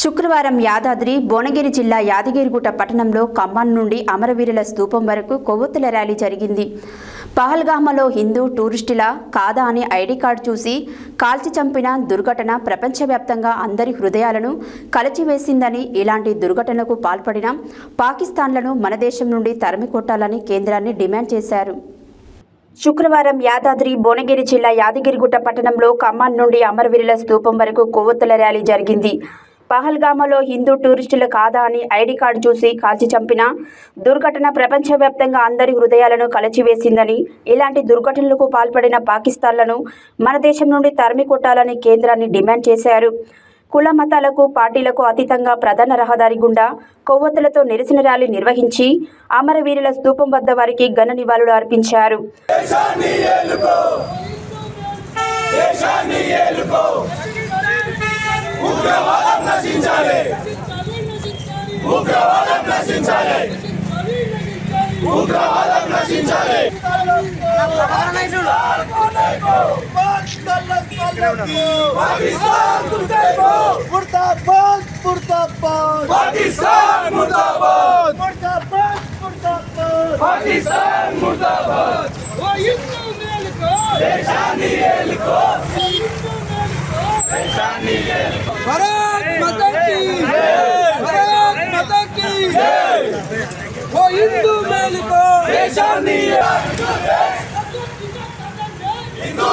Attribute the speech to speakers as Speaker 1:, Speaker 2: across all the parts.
Speaker 1: శుక్రవారం యాదాద్రి భువనగిరి జిల్లా యాదగిరిగుట్ట పట్టణంలో ఖమ్మం నుండి అమరవీరుల స్తూపం వరకు కొవ్వొత్తుల ర్యాలీ జరిగింది. పహల్గామలో హిందూ టూరిస్టుల కాదా అని ఐడి కార్డు చూసి కాల్చి చంపిన దుర్ఘటన ప్రపంచవ్యాప్తంగా అందరి హృదయాలను కలచివేసిందని ఇలాంటి దుర్ఘటనకు పాల్పడిన పాకిస్తాన్లను మన దేశం నుండి తరమి కొట్టాలని కేంద్రాన్ని డిమాండ్ చేశారు. శుక్రవారం యాదాద్రి భువనగిరి జిల్లా యాదగిరిగుట్ట పట్టణంలో ఖమ్మం నుండి అమరవీరుల స్తూపం వరకు కొవ్వొత్తుల ర్యాలీ జరిగింది. పహల్గామలో హిందూ టూరిస్టుల కాదా అని ఐడి కార్డు చూసి కాల్చి చంపిన దుర్ఘటన ప్రపంచవ్యాప్తంగా అందరి హృదయాలను కలచివేసిందని ఇలాంటి దుర్ఘటనలకు పాల్పడిన పాకిస్తాన్లను మన దేశం నుండి తరిమి కొట్టాలని కేంద్రాన్ని డిమాండ్ చేశారు. కుల మతాలకు పార్టీలకు అతీతంగా ప్రధాన రహదారి గుండా కొవ్వొత్తులతో నిరసన ర్యాలీ నిర్వహించి అమరవీరుల స్తూపం వద్ద వారికి ఘన నివాళులు అర్పించారు.
Speaker 2: ఉగ్రవాదం నశించాలి ఉగ్రవాదం నశించాలి పాకిస్తాన్
Speaker 3: ముర్దాబాద్ ముర్దాబాద్
Speaker 2: పాకిస్తాన్ ముర్దాబాద్
Speaker 3: ముర్దాబాద్ ముర్దాబాద్
Speaker 2: పాకిస్తాన్ ముర్దాబాద్
Speaker 3: ఓ హిందూ మేలుకో
Speaker 2: దేశాన్ని ఏలుకో ఓ హిందూ
Speaker 3: మేలుకో
Speaker 2: దేశాన్ని
Speaker 4: హిందూ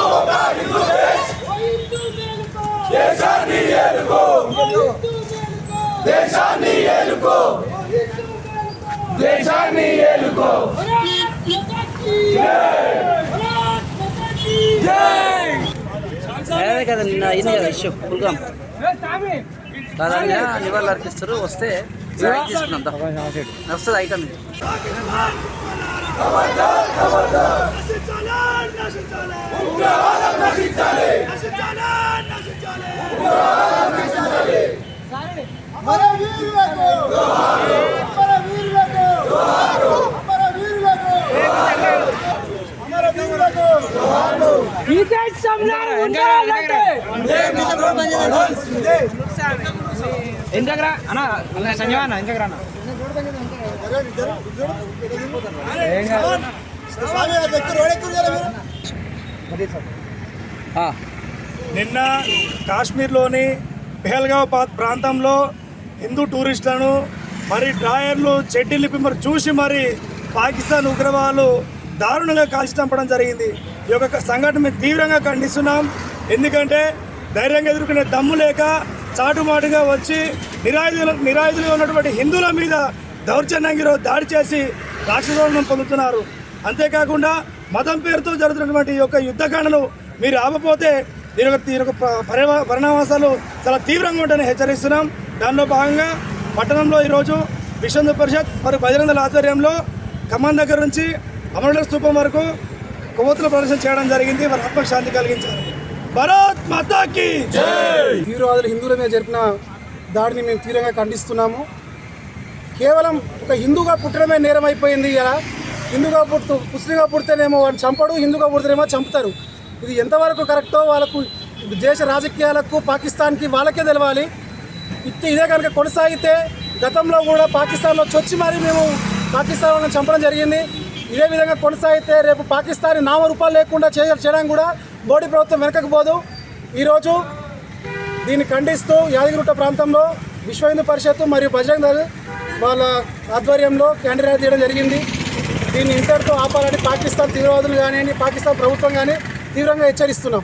Speaker 4: కదా నిన్న అయింది కదా ఇష్యూ కుల్గాం. దాదాపు నివాళులు అర్పిస్తారు వస్తే వస్తుంది ఐటమ్
Speaker 2: నశించాలి
Speaker 5: నిన్న కాశ్మీర్లోని పెహల్గాబాద్ ప్రాంతంలో హిందూ టూరిస్టులను మరి డ్రాయర్లు చెడ్డీలు మరి చూసి మరి పాకిస్తాన్ ఉగ్రవాదులు దారుణంగా కాల్చి చంపడం జరిగింది. ఈ యొక్క సంఘటన మేము తీవ్రంగా ఖండిస్తున్నాం. ఎందుకంటే ధైర్యంగా ఎదుర్కొనే దమ్ము లేక చాటుమాటుగా వచ్చి నిరాయుధులు నిరాయుధులుగా ఉన్నటువంటి హిందువుల మీద దౌర్జన్యంగా ఈరోజు దాడి చేసి రాక్షసోళనం పొందుతున్నారు. అంతేకాకుండా మతం పేరుతో జరుగుతున్నటువంటి ఈ యొక్క యుద్ధకాండను మీరు ఆపపోతే దీని యొక్క దీని యొక్క పరిణా పరిణామాసాలు చాలా తీవ్రంగా ఉంటాయని హెచ్చరిస్తున్నాం. దానిలో భాగంగా పట్టణంలో ఈరోజు విశ్వ పరిషత్ మరియు బజరంగల ఆధ్వర్యంలో ఖమ్మం దగ్గర నుంచి అమరుల స్థూపం వరకు కొవ్వొత్తుల ప్రదర్శన చేయడం జరిగింది. వారి ఆత్మకు శాంతి కలిగించారు భారత్ మాతాకి
Speaker 6: తీవ్రవాదులు హిందువుల మీద జరిపిన దాడిని మేము తీవ్రంగా ఖండిస్తున్నాము. కేవలం ఒక హిందూగా పుట్టడమే నేరం అయిపోయింది ఇలా. హిందూగా పుట్టు ముస్లింగా పుడితేనేమో వాడిని చంపడు హిందూగా పుడితేనేమో చంపుతారు. ఇది ఎంతవరకు కరెక్టో వాళ్ళకు దేశ రాజకీయాలకు పాకిస్తాన్కి వాళ్ళకే తెలవాలి. ఇట్ ఇదే కనుక కొనసాగితే గతంలో కూడా పాకిస్తాన్లో చొచ్చి మరీ మేము పాకిస్తాన్ వాళ్ళని చంపడం జరిగింది. ఇదే విధంగా కొనసాగితే రేపు పాకిస్తాన్ నామరూపాలు లేకుండా చేయడం కూడా మోడీ ప్రభుత్వం వెనకకు పోదు. ఈరోజు దీన్ని ఖండిస్తూ యాదగిరిగుట్ట ప్రాంతంలో విశ్వ హిందూ పరిషత్ మరియు బజరంగ్ దళ్ వాళ్ళ ఆధ్వర్యంలో క్యాండిల్ ర్యాలీ తీయడం జరిగింది. దీన్ని ఇంతటితో ఆపాలని పాకిస్తాన్ తీవ్రవాదులు కానివ్వండి పాకిస్తాన్ ప్రభుత్వం కానీ తీవ్రంగా హెచ్చరిస్తున్నాం.